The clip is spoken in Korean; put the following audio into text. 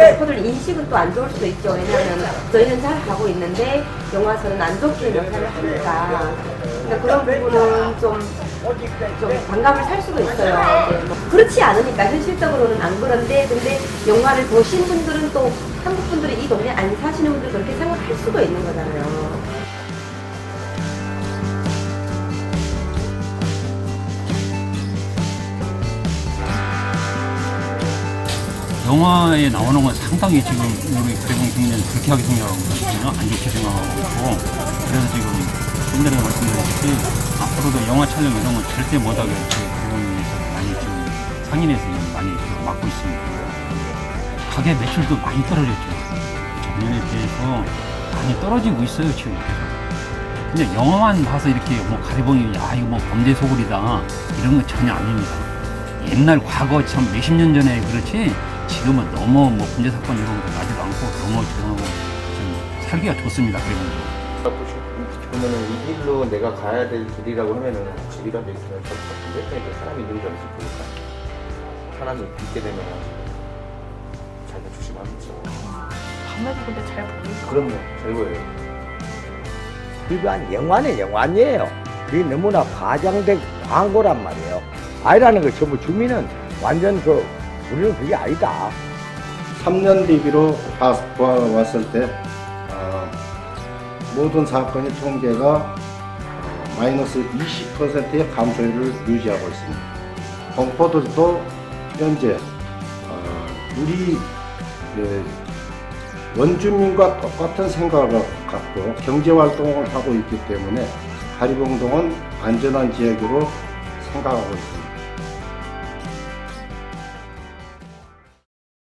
소식은 또 안 좋을 수도 있죠. 왜냐하면 저희는 잘 가고 있는데 영화사는 안 좋게 묘사를 하니까. 그러니까 그런 부분은 좀, 좀 반감을 살 수도 있어요. 그렇지 않으니까 현실적으로는 안 그런데 근데 영화를 보신 분들은 또 한국 분들이 이 동네 안 사시는 분들 그렇게 생각할 수도 있는 거잖아요. 영화에 나오는 건 상당히 지금 우리 그래봉 국민은 불쾌하게 생각하고 있거든요. 안 좋게 생각하고 있고. 그래서 지금 옛날에 말씀드렸듯이 앞으로도 영화 촬영 이런 건 절대 못하게 그래봉에서 많이 지금 상인에서 지금 많이 지금 막고 있습니다. 가게 매출도 많이 떨어졌죠. 작년에 비해서 많이 떨어지고 있어요, 지금. 근데 영화만 봐서 이렇게 뭐 가래봉이 야 이거 뭐 범죄 소굴이다 이런 건 전혀 아닙니다. 옛날 과거 참 몇십 년 전에 그렇지 지금은 너무 뭐 범죄 사건 이런 거 나지도 않고 너무 조용하고 좀 살기가 좋습니다. 그리고 그러면은 이 길로 내가 가야 될 길이라고 하면은 집이라도 있으면 좋을 것 같은데 이제 사람이 있는 줄 알지 보니까 사람이 있게 되면 자기가 조심하겠죠 밤에도 근데 잘 보이죠. 그럼요 잘 보여요 그러니까 영화는 영화니에요. 그게 너무나 과장된 광고란 말이에요. 아니라는 거 전부 주민은 완전 그 우리는 그게 아니다. 3년 대비로 봐- 보아왔을 때 어, 모든 사건의 통계가 어, 마이너스 20%의 감소율을 유지하고 있습니다. 공포들도 현재 어, 우리 그 원주민과 똑같은 생각을 갖고 경제활동을 하고 있기 때문에 하리봉동은 안전한 지역으로 생각하고 있습니다.